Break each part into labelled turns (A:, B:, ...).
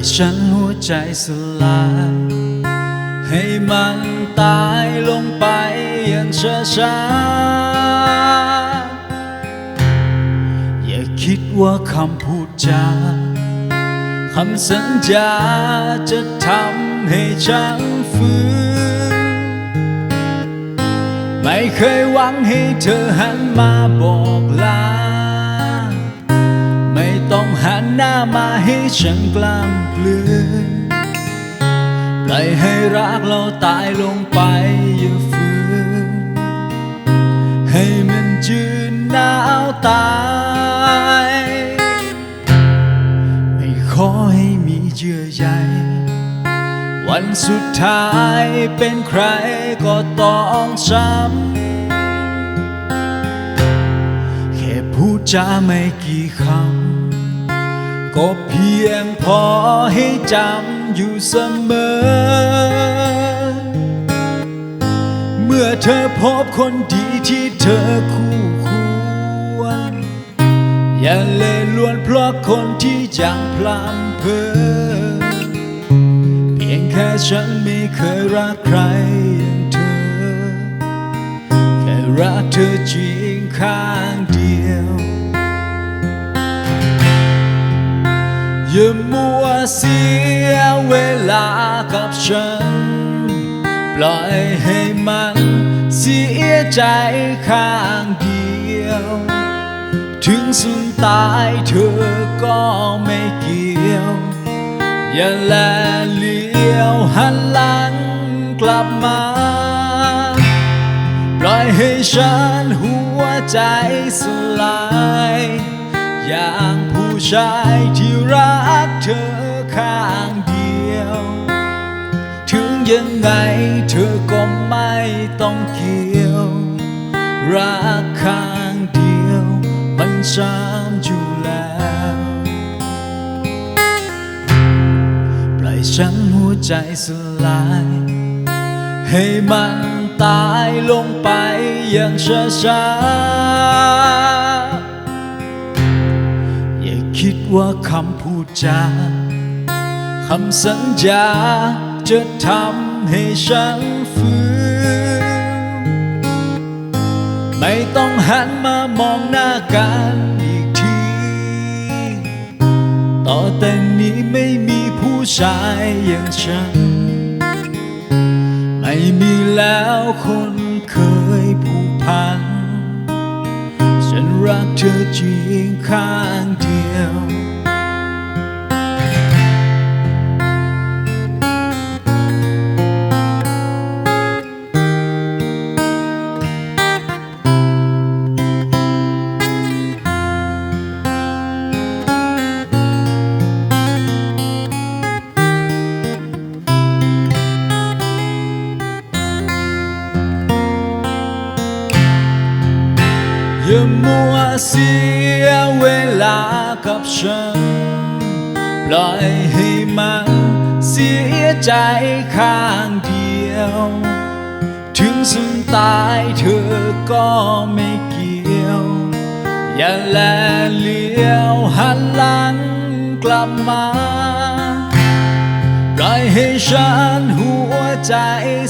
A: ให้ฉันหัวใจสลาย ให้มันตายลงไปอย่างช้าช้าอย่าคิดว่าคำพูดจาคำสัญญาจะทำให้ฉันฟื้น ไม่เคยหวังให้เธอหันมาบอกลา หน้ามาให้ฉันกล้ามกลืนปล่อยให้รักเราตายลงไปอย่าฝืนให้มันจืนหนาวตาย ไม่ขอให้มีเยื่อใยวันสุดท้ายเป็นใครก็ต้องช้ำแค่พูดจาไม่กี่คำ ก็เพียงพอให้จำอยู่เสมอ เมื่อเธอพบคนดีที่เธอคู่ควร อย่าเล่ลวนเพราะคนที่จังพลำเพอเพียงแค่ฉันไม่เคยรักใครอย่างเธอ แค่รักเธอจริงข้า อย่ามัวเสียเวลากับฉัน ปล่อยให้มันเสียใจข้างเดียว ถึงสุดตายเธอก็ไม่เกี่ยว อย่าแลเลี้ยวหันหลังกลับมา ปล่อยให้ฉันหัวใจสลาย อย่างผู้ ชายที่รักเธอข้างเดียว ถึงยังไงเธอก็ไม่ต้องเกี่ยว รักข้างเดียว มันช้ำอยู่แล้วปล่อยฉันหัวใจสลาย ให้มันตายลงไปอย่างช้าช้าๆ ว่าคำพูดจาคำสัญญาจะทำให้ฉันฟื้นไม่ต้องหันมามองหน้ากันอีกที ต่อแต่นี้ไม่มีผู้ชายอย่างฉัน ไม่มีแล้วคนเคยผูกพัน รักเธอจริงข้างเดียว อย่ามัวเสียเวลากับฉัน ปล่อยให้มันเสียใจข้างเดียว ถึงสุดตายเธอก็ไม่เกี่ยว อย่าแลเลี้ยวหันหลังกลับมา ปล่อยให้ฉันหัวใจ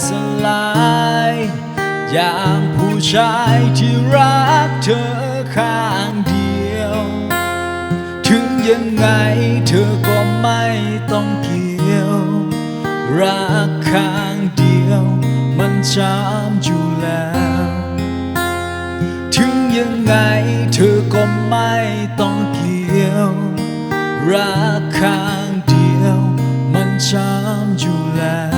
A: สลาย อย่างผู้ชายที่รักเธอข้างเดียว ถึงยังไงเธอก็ไม่ต้องเกี่ยว รักข้างเดียว มันช้ำอยู่แล้ว ถึงยังไงเธอก็ไม่ต้องเกี่ยว รักข้างเดียว มันช้ำอยู่แล้ว